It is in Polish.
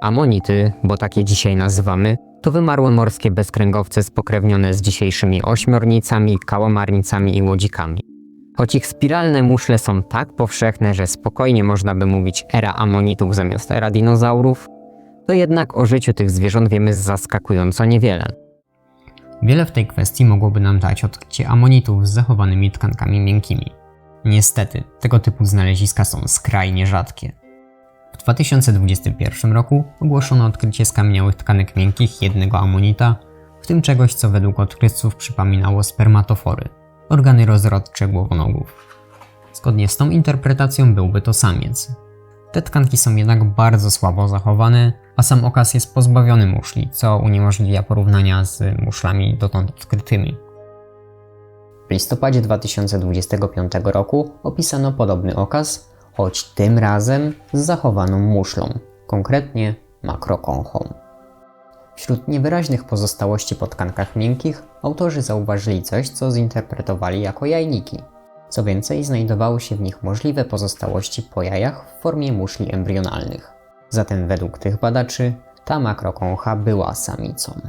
Amonity, bo takie dzisiaj nazywamy, to wymarłe morskie bezkręgowce spokrewnione z dzisiejszymi ośmiornicami, kałamarnicami i łodzikami. Choć ich spiralne muszle są tak powszechne, że spokojnie można by mówić era amonitów zamiast era dinozaurów, to jednak o życiu tych zwierząt wiemy zaskakująco niewiele. Wiele w tej kwestii mogłoby nam dać odkrycie amonitów z zachowanymi tkankami miękkimi. Niestety, tego typu znaleziska są skrajnie rzadkie. W 2021 roku ogłoszono odkrycie skamieniałych tkanek miękkich jednego amonita, w tym czegoś, co według odkrywców przypominało spermatofory, organy rozrodcze głowonogów. Zgodnie z tą interpretacją byłby to samiec. Te tkanki są jednak bardzo słabo zachowane, a sam okaz jest pozbawiony muszli, co uniemożliwia porównania z muszlami dotąd odkrytymi. W listopadzie 2025 roku opisano podobny okaz, choć tym razem z zachowaną muszlą, konkretnie makrokonchą. Wśród niewyraźnych pozostałości po tkankach miękkich autorzy zauważyli coś, co zinterpretowali jako jajniki. Co więcej, znajdowały się w nich możliwe pozostałości po jajach w formie muszli embrionalnych. Zatem według tych badaczy ta makrokącha była samicą.